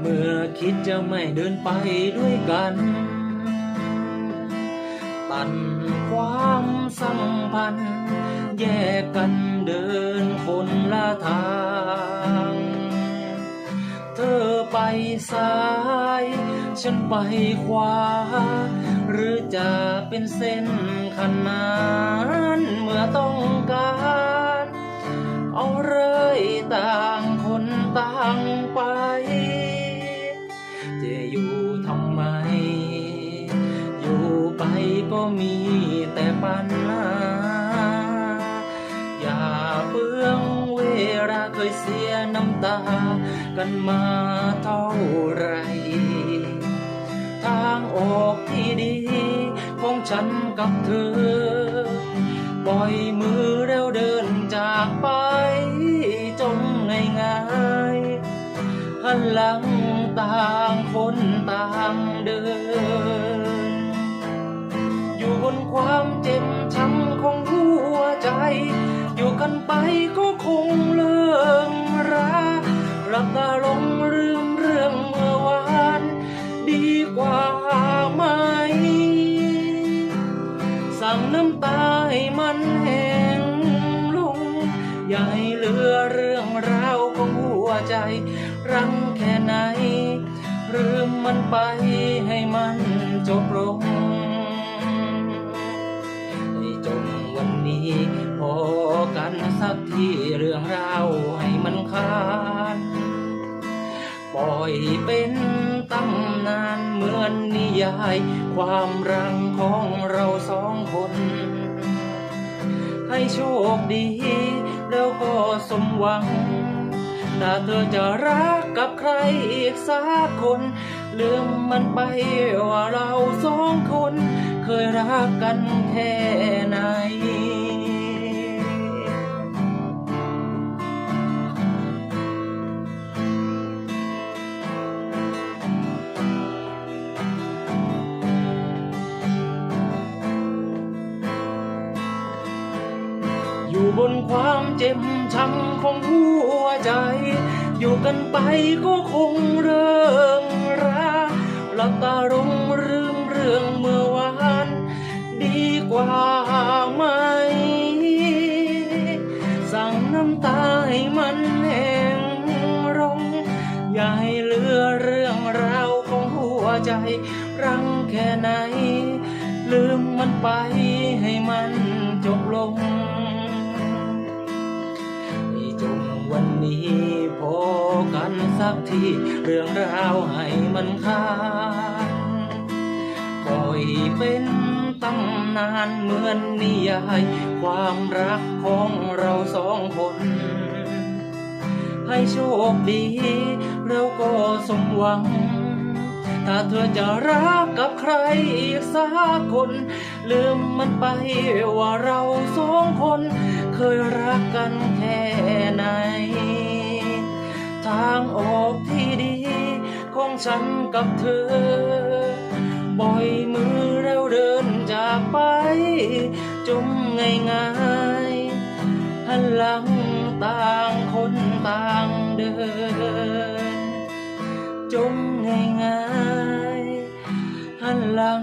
เมื่อคิดจะไม่เดินไปด้วยกัน ตันความสัมพันธ์ แยกกันเดินคนละทาง เธอไปซ้าย ฉันไปขวา หรือจะเป็นเส้นขนานเมื่อต้องการ มีแต่ปัญหา อย่าเปลืองเวลาเคยเสียน้ำตา กันมาเท่าไร ทางออกที่ดีของฉันกับเธอ ปล่อยมือแล้วเดินจากไปจงง่ายๆหันหลังต่างคนต่างเดิน ความเจ็บช้ำของหัวใจ อยู่กันไปก็คงเลิกราหลับตาลงลืมเรื่องเมื่อวาน ดีกว่าไหม สั่งน้ำตาให้มันแห้งลง อย่าให้เหลือเรื่องราวของหัวใจ รังแค่ไหนลืมมันไปให้มันจบลง สักทีเรื่องราวให้มันขาดปล่อยเป็นตำนานเหมือนนิยาย ความรังของเราสองคน ให้โชคดี แล้วก็สมหวัง ถ้าเธอจะรักกับใครอีกสักคน ลืมมันไปว่าเราสองคน เคยรักกันแค่ไหน ความเจ็บช้ำของหัวใจ อยู่กันไปก็คงเริงราหลับตาลงลืมเรื่องเมื่อวาน ดีกว่าไหม สั่งน้ำตาให้มันแห้งลงอย่าให้เหลือเรื่องราวของหัวใจ รังแค่ไหน ลืมมันไปให้มันจบลง จงวันนี้พอกันสักที เรื่องราวให้มันขาดปล่อยเป็นตำนานเหมือนนิยาย ความรักของเราสองคน ให้โชคดีแล้วก็สมหวัง ถ้าเธอจะรักกับใครอีกสักคน ลืมมันไปว่าเราสองคน เคยรักกันแค่างออกที่ดี ของฉันกับเธอ ปล่อยมือแล้วเดินจากไปจงง่ายๆหันหลังต่างคนต่างเดินจงง่ายๆหันหลัง